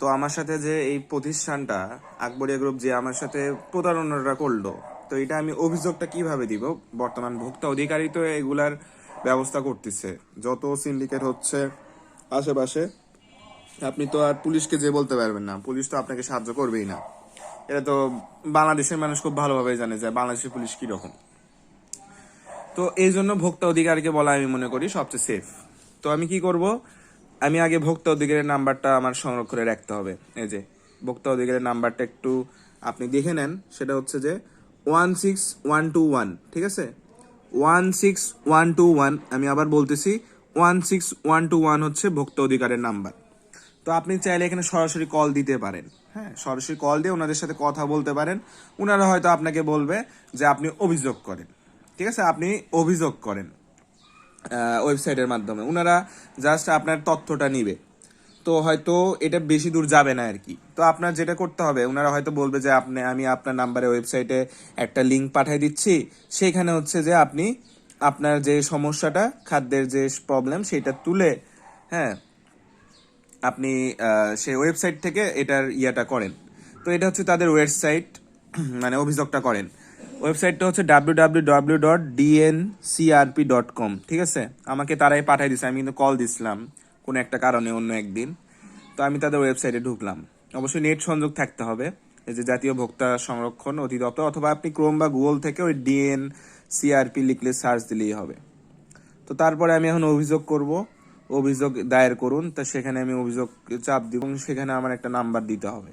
তো আমার সাথে যে এই প্রতিষ্ঠানটা, আকবরিয়া গ্রুপ যে আমার সাথে প্রতারণাটা করল, তো এটা আমি অভিযোগটা কীভাবে দিব? বর্তমান ভোক্তা অধিকারী তো এগুলার ব্যবস্থা করতেছে। যত সিন্ডিকেট হচ্ছে আশেপাশে, আপনি তো আর পুলিশকে যে বলতে পারবেন না। পুলিশ তো আপনাকে সাহায্য করবেই না। এটা তো বাংলাদেশের মানুষ খুব ভালোভাবে জানে যে বাংলাদেশের পুলিশ কি রকম তো এই জন্য ভোক্তা অধিকারকে বলা আমি মনে করি সবচেয়ে সেফ তো আমি কি করব? আমি আগে ভোক্তা অধিকারের নাম্বারটা আমার সংরক্ষণ রাখতে হবে। এই যে, ভোক্তা অধিকারের নাম্বারটা একটু আপনি দেখে নেন। সেটা হচ্ছে যে one six one two one ঠিক আছে? One six one two one আমি আবার বলতেছি one six one two one হচ্ছে ভোক্তা অধিকারের নাম্বার। তো আপনি চাইলে এখানে সরাসরি কল দিতে পারেন। হ্যাঁ সরাসরি কল দিয়ে ওনাদের সাথে কথা বলতে পারেন। ওনারা হয়তো আপনাকে বলবে যে, আপনি অভিযোগ করেন। ঠিক আছে? আপনি অভিযোগ করেন। ওয়েবসাইটের মাধ্যমে। ওনারা জাস্ট আপনার তথ্যটা নিবে। তো হয়তো এটা বেশি দূর যাবে না আর কি তো আপনার যেটা করতে হবে ওনারা হয়তো বলবে যে, আপনি, আমি আপনার নাম্বারে ওয়েবসাইটে একটা লিঙ্ক পাঠিয়ে দিচ্ছি। সেখানে হচ্ছে যে, আপনি আপনার যে সমস্যাটা, খাদ্যের যে প্রবলেম সেটা তুলে হ্যাঁ আপনি সেই ওয়েবসাইট থেকে এটার ইয়াটা করেন। তো এটা হচ্ছে তাদের ওয়েবসাইট মানে অভিযোগটা করেন। ওয়েবসাইটটা হচ্ছে W W W dot DNCRP dot com ঠিক আছে? আমাকে তারাই পাঠাই দিছে, আমি কিন্তু কল দিছিলাম, কোনো একটা কারণে অন্য একদিন। তো আমি তাদের ওয়েবসাইটে ঢুকলাম। অবশ্যই নেট সংযোগ থাকতে হবে, এই যে জাতীয় ভোক্তা সংরক্ষণ অধিদপ্তর, অথবা আপনি ক্রোম বা গুগল থেকে ওই ডিএন সিআরপি লিখলে সার্চ দিলেই হবে। তো তারপরে আমি এখন অভিযোগ করব, অভিযোগ দায়ের করুন, তা সেখানে আমি অভিযোগ চাপ দিব, এবং সেখানে আমার একটা নাম্বার দিতে হবে।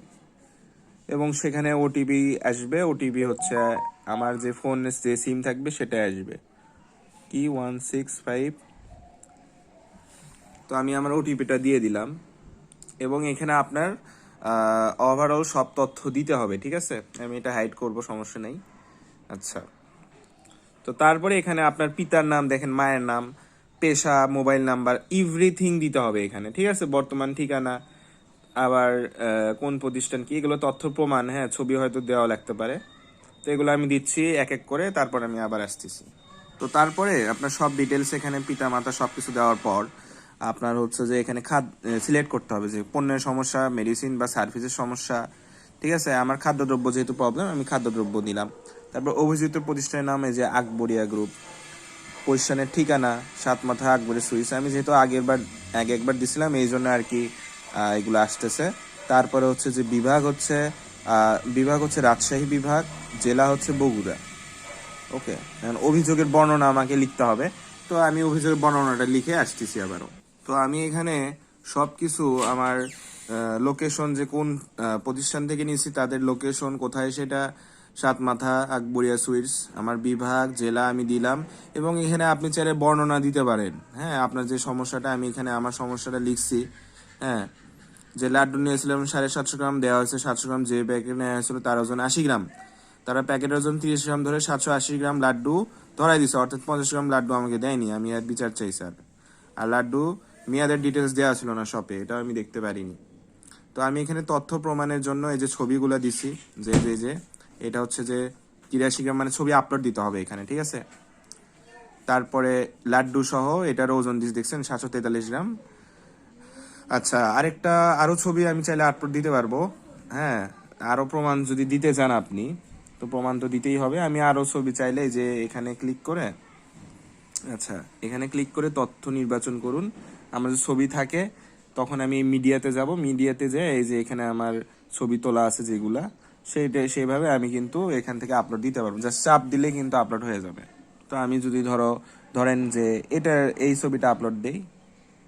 এবং সেখানে ওটিপি আসবে ওটিপি হচ্ছে আমার যে ফোন যে সিম থাকবে সেটা আসবে। কি? ওয়ান সিক্স ফাইভ তো আমি আমার ওটিপিটা দিয়ে দিলাম। এবং এখানে আপনার ওভারঅল সব তথ্য দিতে হবে, ঠিক আছে? আমি এটা হাইড করব, সমস্যা নেই। আচ্ছা। তো তারপরে এখানে আপনার পিতার নাম, দেখেন মায়ের নাম, পেশা মোবাইল নাম্বার এভরিথিং দিতে হবে এখানে, ঠিক আছে? বর্তমান ঠিকানা, আবার কোন প্রতিষ্ঠান কি? এগুলো তথ্য প্রমাণ হ্যাঁ ছবি হয়তো দেওয়া লাগতে পারে। তো এগুলো আমি দিচ্ছি এক এক করে, তারপর আমি আবার আসতেছি। তো তারপরে আপনার সব ডিটেলস এখানে পিতা মাতা সব কিছু দেওয়ার পর আপনার হচ্ছে যে এখানে খাদ সিলেক্ট করতে হবে যে পণ্যের সমস্যা মেডিসিন বা সার্ভিসের সমস্যা, ঠিক আছে? আমার খাদ্যদ্রব্য যেহেতু প্রবলেম আমি খাদ্যদ্রব্য নিলাম। তারপর অভিযুক্ত প্রতিষ্ঠানের নাম যে আকবরিয়া গ্রুপ প্রতিষ্ঠানের ঠিকানা, সাত মাথা আকবরের সুইচ আমি যেহেতু আগের বার আগে একবার দিছিলাম, এই জন্য আর কি এগুলো আসতেছে। তারপরে হচ্ছে যে বিভাগ হচ্ছে বিভাগ হচ্ছে রাজশাহী বিভাগ, জেলা হচ্ছে বগুড়া। ওকে, এখন অভিযোগের বর্ণনা আমাকে লিখতে হবে। তো আমি অভিযোগের বর্ণনাটা লিখে আসতেছি আবারও। তো আমি এখানে সব কিছু আমার লোকেশন যে কোন প্রতিষ্ঠান থেকে নিয়েছি, তাদের লোকেশন কোথায় সেটা সাত মাথা আকবরিয়া সুইটস, আমার বিভাগ, জেলা আমি দিলাম। এবং এখানে আপনি চাইলে বর্ণনা দিতে পারেন। হ্যাঁ আপনার যে সমস্যাটা, আমি এখানে আমার সমস্যাটা লিখছি। হ্যাঁ যে লাড্ডু নিয়েছিলাম সাড়ে সাতশো গ্রাম, দেওয়া হয়েছে সাতশো গ্রাম, যে প্যাকেট নেওয়া হয়েছিল তার ওজন আশি গ্রাম। তারা প্যাকেটের ওজন তিরিশ গ্রাম ধরে সাতশো আশি গ্রাম লাড্ডু ধরাই দিছে, অর্থাৎ পঞ্চাশ গ্রাম লাড্ডু আমাকে দেয়নি, আমি আর বিচার চাই, স্যার। আর লাড্ডু মেয়াদের ডিটেলস দেওয়া ছিল না শপে এটা আমি দেখতে পারিনি। তো আমি এখানে তথ্য প্রমাণের জন্য এই যে ছবিগুলো দিছি, যে যে যে, এটা হচ্ছে যে তিরাশি গ্রাম মানে ছবি আপলোড দিতে হবে এখানে, ঠিক আছে? তারপরে লাড্ডু সহ এটার ওজন দিস, দেখছেন, সাতশো তেতাল্লিশ গ্রাম। আচ্ছা আরেকটা আরও ছবি আমি চাইলে আপলোড দিতে পারব। হ্যাঁ আরও প্রমাণ যদি দিতে চান আপনি, তো প্রমাণ তো দিতেই হবে। আমি আরও ছবি চাইলে যে এখানে ক্লিক করে আচ্ছা এখানে ক্লিক করে তথ্য নির্বাচন করুন। আমার যে ছবি থাকে, তখন আমি মিডিয়াতে যাব। মিডিয়াতে যে এই যে এখানে আমার ছবি তোলা আছে যেগুলা, সেইটা, সেইভাবে আমি কিন্তু এখান থেকে আপলোড দিতে পারব। জাস্ট চাপ দিলে কিন্তু আপলোড হয়ে যাবে। তো আমি যদি ধরো, ধরেন যে এটা, এই ছবিটা আপলোড দেই,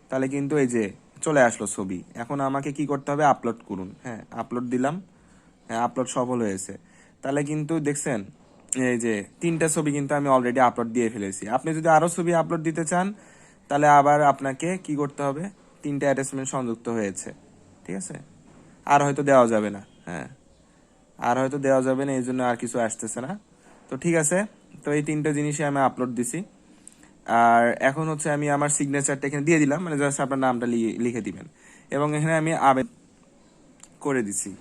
তাহলে কিন্তু এই যে চলে আসলো ছবি। এখন আমাকে কি করতে হবে? আপলোড করুন। হ্যাঁ আপলোড দিলাম। হ্যাঁ আপলোড সফল হয়েছে তাহলে কিন্তু দেখছেন, এই যে তিনটা ছবি কিন্তু আমি অলরেডি আপলোড দিয়ে ফেলেছি। আপনি যদি আরও ছবি আপলোড দিতে চান, তাহলে আবার আপনাকে কি করতে হবে? তিনটা অ্যাটাচমেন্ট সংযুক্ত হয়েছে। ঠিক আছে? আর হয়তো দেওয়া যাবে না। হ্যাঁ আর হয়তো দেওয়া যাবে না, এই জন্য আর কিছু আসতেছে না। তো ঠিক আছে, তো এই তিনটা জিনিসই আমি আপলোড দিছি। আর এখন হচ্ছে আমি আমার সিগনেচারটা এখানে দিয়ে দিলাম মানে জাস্ট আপনার নামটা লিখে দিবেন। এবং এখানে আমি আবেদন করে দিছি।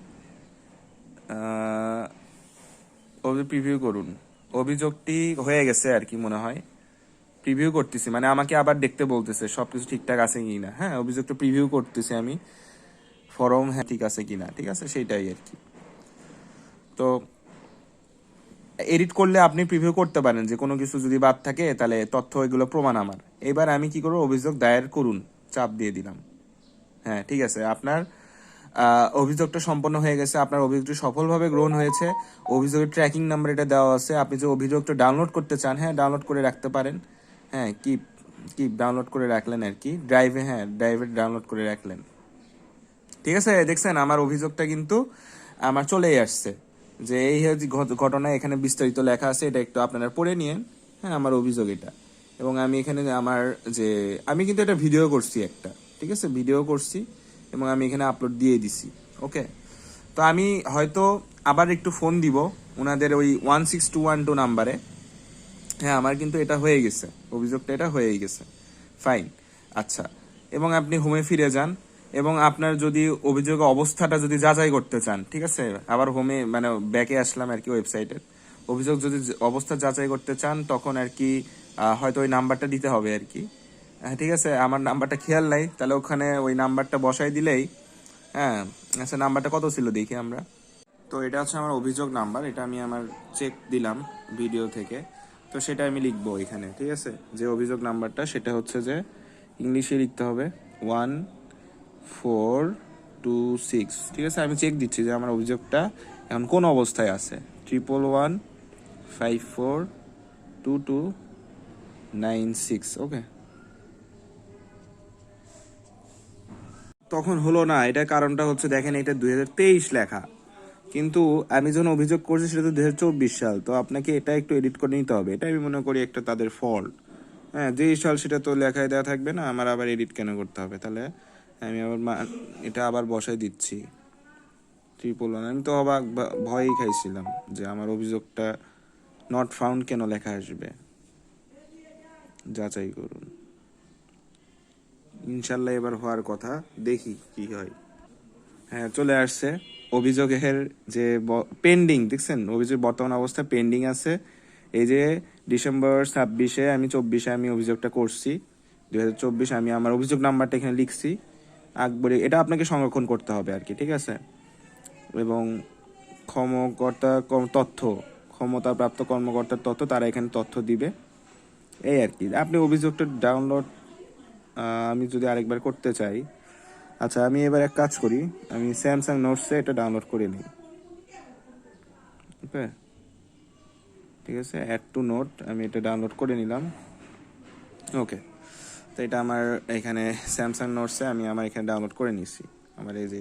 প্রিভিউ করুন। অভিযোগটি হয়ে গেছে আর কি মনে হয়। প্রিভিউ করতেছি মানে আমাকে আবার দেখতে বলতেছে সব কিছু ঠিকঠাক আছে কি না। হ্যাঁ অভিযোগটা প্রিভিউ করতেছি আমি। ফরম হ্যাঁ ঠিক আছে কি না, ঠিক আছে সেইটাই আর কি। তো এডিট করলে আপনি প্রিভিউ করতে পারেন যে কোনো কিছু যদি বাদ থাকে, তাহলে তথ্য এগুলো প্রমাণ আমার। এবার আমি কি করব? অভিযোগ দায়ের করুন। চাপ দিয়ে দিলাম। হ্যাঁ ঠিক আছে। আপনার অভিযোগটা সম্পন্ন হয়ে গেছে। আপনার অভিযোগটি সফলভাবে গ্রহণ হয়েছে। অভিযোগের ট্র্যাকিং নাম্বার এটা দেওয়া আছে। আপনি যে অভিযোগটা ডাউনলোড করতে চান হ্যাঁ ডাউনলোড করে রাখতে পারেন। হ্যাঁ কি কি ডাউনলোড করে রাখলেন আর কি। ড্রাইভে হ্যাঁ ড্রাইভে ডাউনলোড করে রাখলেন। ঠিক আছে? দেখছেন, আমার অভিযোগটা কিন্তু আমার চলেই আসছে। যে এই ঘটনা এখানে বিস্তারিত লেখা আছে, এটা একটু আপনারা পড়ে নিন হ্যাঁ আমার অভিযোগ এটা। এবং আমি এখানে আমার যে, আমি কিন্তু এটা ভিডিও করছি একটা, ঠিক আছে? ভিডিও করছি এবং আমি এখানে আপলোড দিয়ে দিছি ওকে তো আমি হয়তো আবার একটু ফোন দিব ওনাদের ওই one six two one two নাম্বারে হ্যাঁ আমার কিন্তু এটা হয়ে গেছে, অভিযোগটা এটা হয়েই গেছে। ফাইন আচ্ছা। এবং আপনি হোমে ফিরে যান। এবং আপনার যদি অভিযোগ অবস্থাটা যদি যাচাই করতে চান, ঠিক আছে? আবার হোমে মানে ব্যাকে আসলাম আর কি ওয়েবসাইটের অভিযোগ যদি অবস্থা যাচাই করতে চান, তখন আর কি হয়তো ওই নাম্বারটা দিতে হবে আর কি। হ্যাঁ ঠিক আছে? আমার নাম্বারটা খেয়াল নাই। তাহলে ওখানে ওই নাম্বারটা বসাই দিলেই হ্যাঁ আচ্ছা নাম্বারটা কত ছিল দেখি আমরা? তো এটা হচ্ছে আমার অভিযোগ নাম্বার এটা আমি আমার চেক দিলাম ভিডিও থেকে। তো সেটা আমি লিখব এখানে ঠিক আছে? যে অভিযোগ নাম্বারটা সেটা হচ্ছে যে, ইংলিশে লিখতে হবে ওয়ান ফোর টু সিক্স। ঠিক আছে, আমি চেক দিচ্ছি যে আমার অভিযোগটা এখন কোন অবস্থায় আছে। Triple one five four two two nine six okay তখন হলো না এটা কারণটা হচ্ছে দেখেন, এটা দুই হাজার তেইশ লেখা। কিন্তু আমি যখন অভিযোগ করছি, সেটা তো দুই হাজার চব্বিশ সাল, তো আপনাকে এটা একটু এডিট করে নিতে হবে। এটা আমি মনে করি একটা তাদের ফল্ট হ্যাঁ যেই সাল সেটা তো লেখায় দেওয়া থাকবে না, আমার আবার এডিট কেন করতে হবে? তাহলে আমি আবার এটা আবার বসাই দিচ্ছি। ট্রিপল ওয়ান আমি তো অবাক ভয়ই খাইছিলাম যে আমার অভিযোগটা নট ফাউন্ড কেন লেখা আসবে। যাচাই করুন। ইনশাল্লাহ এবার হওয়ার কথা, দেখি কি হয়। হ্যাঁ চলে আসছে। অভিযোগের যে পেন্ডিং দেখছেন? অভিযোগ, বর্তমান অবস্থা পেন্ডিং আছে। এই যে ডিসেম্বর ছাব্বিশে আমি চব্বিশে আমি অভিযোগটা করছি। দু হাজার চব্বিশ আমি আমার অভিযোগ নাম্বারটা এখানে লিখছি। আকবরে, এটা আপনাকে সংরক্ষণ করতে হবে আর কি, ঠিক আছে? এবং ক্ষমকর্তা তথ্য, ক্ষমতাপ্রাপ্ত কর্মকর্তার তথ্য, তারা এখানে তথ্য দিবে। এই আর কি। আপনি অভিযোগটা ডাউনলোড আমি যদি আরেকবার করতে চাই আচ্ছা আমি এবার এক কাজ করি। আমি স্যামসাং নোটসে এটা ডাউনলোড করে নিই। ওকে? ঠিক আছে? অ্যাড টু নোট আমি এটা ডাউনলোড করে নিলাম। ওকে। তো এটা আমার এখানে স্যামসাং নোটসে আমি আমার এখানে ডাউনলোড করে নিছি আমার এই যে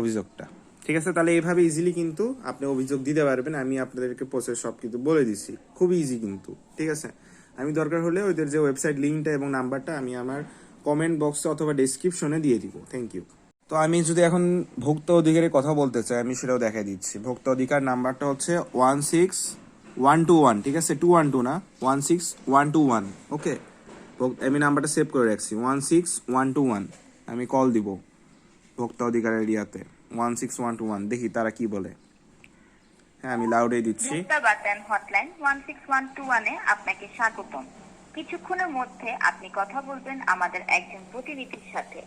অভিযোগটা। ঠিক আছে? তাহলে এইভাবে ইজিলি কিন্তু আপনি অভিযোগ দিতে পারবেন, আমি আপনাদেরকে প্রসেস সব কিছু বলে দিছি। খুব ইজি কিন্তু, ঠিক আছে? আমি দরকার হলে ওদের যে ওয়েবসাইট লিঙ্কটা এবং নাম্বারটা আমি আমার কমেন্ট বক্সে অথবা ডেসক্রিপশনে দিয়ে দিব। থ্যাংক ইউ তো আমি যদি এখন ভোক্তা অধিকারের কথা বলতে চাই, আমি সেটাও দেখাই দিচ্ছি। ভোক্তা অধিকার নাম্বারটা হচ্ছে one six one two one ঠিক আছে? টু ওয়ান টু না? One six one two one okay আমি নাম্বারটা সেভ করে রাখছি। One six one two one আমি কল দিব ভোক্তা অধিকার এরিয়াতে one six one two one দেখি তারা কি বলে। হ্যাঁ আমি লাউডে দিচ্ছি। বার্তায়ন hotline one six one two ওয়ানে আপনাকে স্বাগতম। কিছুক্ষণের মধ্যে আপনি কথা বলবেন আমাদের একজন প্রতিনিধির সাথে।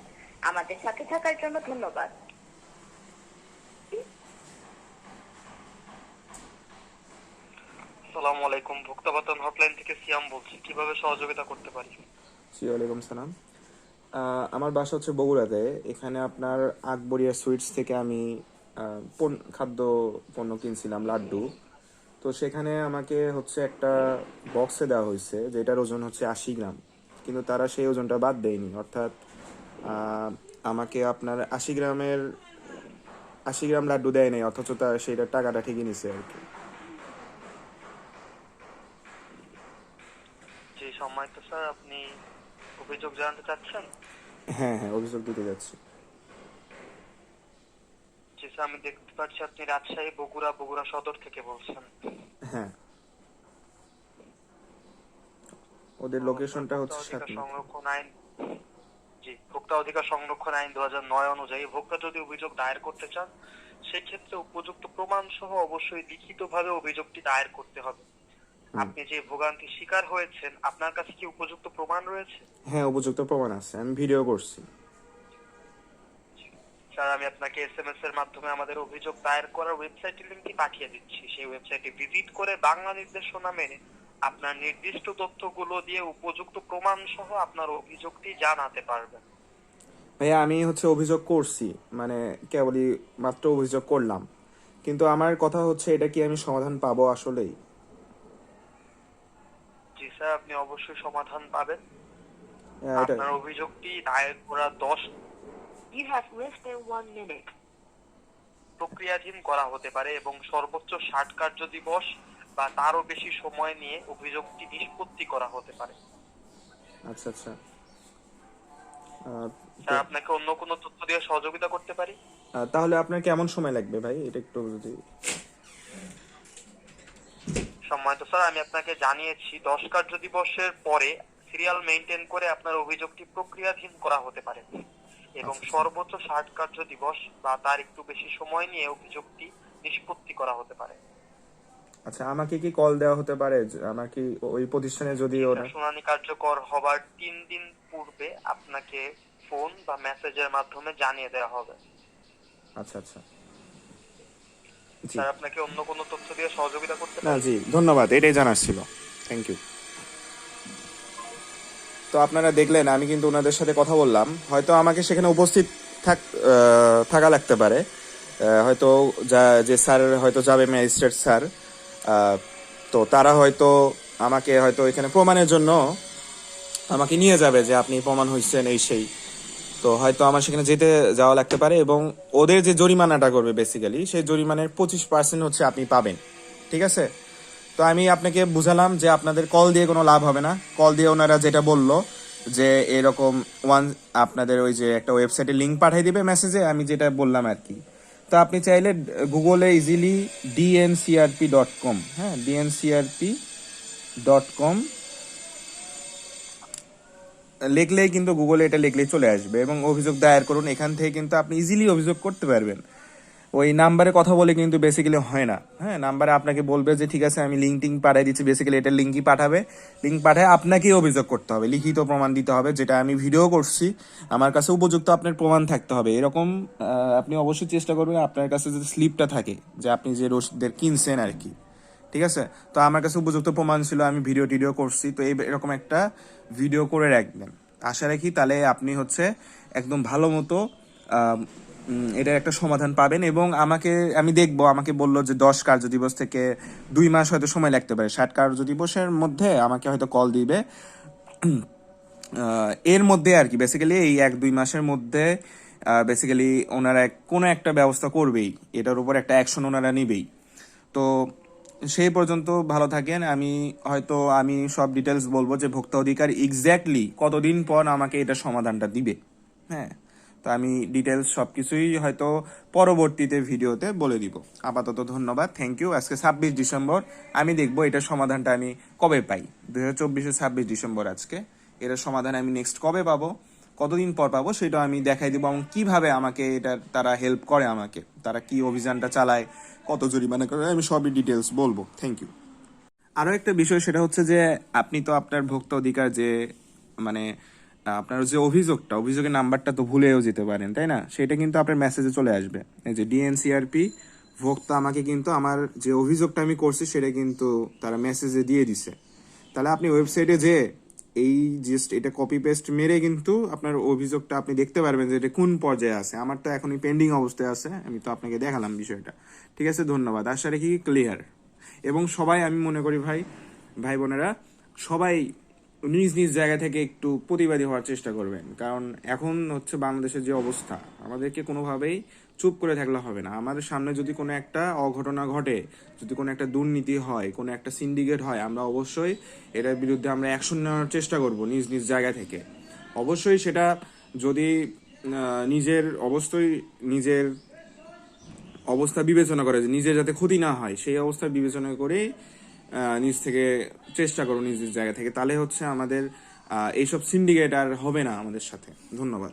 আমাদের সাথে থাকার জন্য ধন্যবাদ। আসসালামু আলাইকুম। হটলাইন থেকে সিয়াম বলছি। কীভাবে সহযোগিতা করতে পারি? জি, ওয়ালাইকুম সালাম। আমার বাসা হচ্ছে বগুড়াতে। এখানে আপনার আকবরিয়া সুইটস থেকে আমি খাদ্য পণ্য কিনছিলাম, লাড্ডু। তো সেখানে আমাকে হচ্ছে একটা বক্সে দেওয়া হয়েছে, যেটার ওজন হচ্ছে আশি গ্রাম। কিন্তু তারা সেই ওজনটা বাদ দেয়নি। অর্থাৎ আমাকে আপনার আশি গ্রামের, আশি গ্রাম লাড্ডু দেয় অথচ তার সেইটার টাকাটা ঠিকই নিছে আর কি জি সম্মানিত স্যার আপনি অভিযোগ জানাতে চাচ্ছেন? হ্যাঁ হ্যাঁ অভিযোগ দিতে যাচ্ছি। জি স্যার আমি দেখতে পাচ্ছি আপনি রাজশাহী বগুড়া বগুড়া সদর থেকে বলছেন। হ্যাঁ। ওদের লোকেশনটা হচ্ছে সংরক্ষণ আইন জি ভোক্তা অধিকার সংরক্ষণ আইন দু নয় অনুযায়ী ভোক্তা যদি অভিযোগ দায়ের করতে চান সেক্ষেত্রে উপযুক্ত প্রমাণ সহ অবশ্যই লিখিতভাবে অভিযোগটি দায়ের করতে হবে। আপনি যে ভোগান্তি শিকার হয়েছেন আপনার কাছে কি উপযুক্ত প্রমাণ রয়েছে? হ্যাঁ উপযুক্ত প্রমাণ আছে। আমি ভিডিও করছি। স্যার আমি আপনাকে এসএমএস এর মাধ্যমে আমাদের অভিযোগ দায়ের করার ওয়েবসাইটের লিংকটি পাঠিয়ে দিচ্ছি। সেই ওয়েবসাইটে ভিজিট করে বাংলা নির্দেশনা মেনে আপনার নির্দিষ্ট তথ্যগুলো দিয়ে উপযুক্ত প্রমাণ সহ আপনার অভিযোগটি জানাতে পারবেন। ভাইয়া আমি হচ্ছে অভিযোগ করছি। মানে কেবলই মাত্র অভিযোগ করলাম। কিন্তু আমার কথা হচ্ছে এটা কি আমি সমাধান পাবো আসলেই? স্যার আপনি অবশ্যই সমাধান পাবেন। হ্যাঁ, আপনার অভিযোগটি দায়ের করা দশ You have less than one minute. প্রক্রিয়াধীন করা হতে পারে এবং সর্বোচ্চ ষাট কার্য দিবস বা তারও বেশি সময় নিয়ে অভিযোগটি নিষ্পত্তি করা হতে পারে। আচ্ছা আচ্ছা। স্যার আপনাকে অন্য কোনো তথ্য দিয়ে সহযোগিতা করতে পারি? তাহলে আপনার কেমন সময় লাগবে ভাই? এটা একটু যদি সম্মানিত স্যার আমি আপনাকে জানিয়েছি দশ কার্য দিবসের পরে সিরিয়াল মেনটেন করে আপনার অভিযোগটি প্রক্রিয়াধীন করা হতে পারে। এবং আচ্ছা। সর্বোচ্চ ষাট কার্য দিবস বা তার একটু বেশি সময় নিয়ে অভিযোগটি নিষ্পত্তি করা হতে পারে। আচ্ছা আমাকে কি কল দেওয়া হতে পারে? যে আমার কি ওই প্রতিষ্ঠানে যদি ওরা শুনানি কার্যকর হবার তিন দিন পূর্বে আপনাকে ফোন বা মেসেজের মাধ্যমে জানিয়ে দেওয়া হবে। আচ্ছা আচ্ছা। স্যার আপনাকে অন্য কোনো তথ্য দিয়ে সহযোগিতা করতে না জি ধন্যবাদ এটাই জানার ছিল। থ্যাংক ইউ তো আপনারা দেখলেন আমি কিন্তু ওনাদের সাথে কথা বললাম। হয়তো আমাকে সেখানে উপস্থিত থাক থাকা লাগতে পারে। হয়তো যা যে স্যার হয়তো যাবে ম্যাজিস্ট্রেট স্যার। তো তারা হয়তো আমাকে হয়তো এখানে প্রমাণের জন্য আমাকে নিয়ে যাবে যে আপনি প্রমাণ হয়েছেন এই সেই। তো হয়তো আমার সেখানে যেতে যাওয়া লাগতে পারে এবং ওদের যে জরিমানাটা করবে বেসিক্যালি সেই জরিমানের পঁচিশ পার্সেন্ট হচ্ছে আপনি পাবেন। ঠিক আছে? তো আমি আপনাকে বুঝালাম যে আপনাদের কল দিয়ে কোনো লাভ হবে না। কল দিয়ে ওনারা যেটা বলল যে এরকম ওয়ান আপনাদের ওই যে একটা ওয়েবসাইটে লিঙ্ক পাঠিয়ে দিবে মেসেজে আমি যেটা বললাম আর কি। তো আপনি চাইলে গুগলে ইজিলি ডিএনসিআরপি ডট কম হ্যাঁ? ডিএনসিআরপি ডট কম লিখলেই কিন্তু গুগলে এটা লিখলেই চলে আসবে এবং অভিযোগ দায়ের করুন, এখান থেকে কিন্তু আপনি ইজিলি অভিযোগ করতে পারবেন। ওই নাম্বারে কথা বলে কিন্তু বেসিক্যালি হয় না। হ্যাঁ নাম্বারে আপনাকে বলবে যে, ঠিক আছে, আমি লিঙ্ক টিঙ্ক পাঠিয়ে দিচ্ছি বেসিক্যালি এটা লিঙ্কই পাঠাবে। লিঙ্ক পাঠায় আপনাকেই অভিযোগ করতে হবে, লিখিত প্রমাণ দিতে হবে, যেটা আমি ভিডিও করছি। আমার কাছে উপযুক্ত আপনার প্রমাণ থাকতে হবে। এরকম আপনি অবশ্যই চেষ্টা করবেন আপনার কাছে যে স্লিপটা থাকে, যে আপনি যে রসিদের কিনছেন আর কি। ঠিক আছে? তো আমার কাছে উপযুক্ত প্রমাণ ছিল, আমি ভিডিও টিডিও করছি। তো এরকম একটা ভিডিও করে রাখবেন। আশা রাখি তাহলে আপনি হচ্ছে একদম ভালো মতো এটার একটা সমাধান পাবেন এবং আমাকে, আমি দেখব, আমাকে বলল যে দশ কার্য দিবস থেকে দুই মাস হয়তো সময় লাগতে পারে। ষাট কার্য দিবসের মধ্যে আমাকে হয়তো কল দিবে। এর মধ্যে আর কি বেসিক্যালি এই এক, দুই মাসের মধ্যে বেসিক্যালি ওনারা কোনো একটা ব্যবস্থা করবেই। এটার উপর একটা অ্যাকশন ওনারা নিবেই। তো সেই পর্যন্ত ভালো থাকেন। আমি হয়তো, আমি সব ডিটেলস বলব যে ভোক্তা অধিকার এক্স্যাক্টলি কতদিন পর আমাকে এটা সমাধানটা দিবে। হ্যাঁ তো আমি ডিটেলস সব কিছুই হয়তো পরবর্তীতে ভিডিওতে বলে দিব। আপাতত ধন্যবাদ থ্যাংক ইউ আজকে ছাব্বিশ ডিসেম্বর, আমি দেখব এটার সমাধানটা আমি কবে পাই। দু হাজার চব্বিশে ছাব্বিশ ডিসেম্বর আজকে এটার সমাধান আমি নেক্সট কবে পাবো? কতদিন পর পাবো সেটা আমি দেখাই দেবো এবং কীভাবে আমাকে এটা তারা হেল্প করে আমাকে, তারা কি অভিযানটা চালায়, কত জরিমানা করে, আমি সবই ডিটেলস বলব। থ্যাংক ইউ আরও একটা বিষয় সেটা হচ্ছে যে, আপনি তো আপনার ভোক্তা অধিকার যে মানে আপনার যে অভিযোগটা, অভিযোগের নাম্বারটা তো ভুলেও যেতে পারেন, তাই না? সেটা কিন্তু আপনার মেসেজে চলে আসবে। এই যে ডিএনসিআরপি ভোক্তা আমাকে কিন্তু আমার যে অভিযোগটা আমি করছি সেটা কিন্তু তারা মেসেজে দিয়ে দিছে। তাহলে আপনি ওয়েবসাইটে যে এই জাস্ট এটা কপি পেস্ট মেরে কিন্তু আপনার অভিযোগটা আপনি দেখতে পারবেন যে এটা কোন পর্যায়ে আছে। আমার তো এখনই পেন্ডিং অবস্থায় আছে, আমি তো আপনাকে দেখালাম বিষয়টা। ঠিক আছে, ধন্যবাদ। আশা রাখি ক্লিয়ার এবং সবাই, আমি মনে করি ভাই ভাই বোনেরা, সবাই নিজ নিজ জায়গা থেকে একটু প্রতিবাদী হওয়ার চেষ্টা করবেন। কারণ এখন হচ্ছে বাংলাদেশের যে অবস্থা, আমাদেরকে কোনোভাবেই চুপ করে থাকলে হবে না। আমাদের সামনে যদি কোনো একটা অঘটনা ঘটে, যদি কোনো একটা দুর্নীতি হয়, কোনো একটা সিন্ডিকেট হয়, আমরা অবশ্যই এটার বিরুদ্ধে আমরা অ্যাকশন নেওয়ার চেষ্টা করব নিজ নিজ জায়গা থেকে। অবশ্যই সেটা যদি নিজের অবশ্যই নিজের অবস্থা বিবেচনা করে, যে নিজের যাতে ক্ষতি না হয়, সেই অবস্থা বিবেচনা করে নিজ থেকে চেষ্টা করো নিজ নিজ জায়গা থেকে। তাহলে হচ্ছে আমাদের এইসব সিন্ডিকেট আর হবে না আমাদের সাথে। ধন্যবাদ।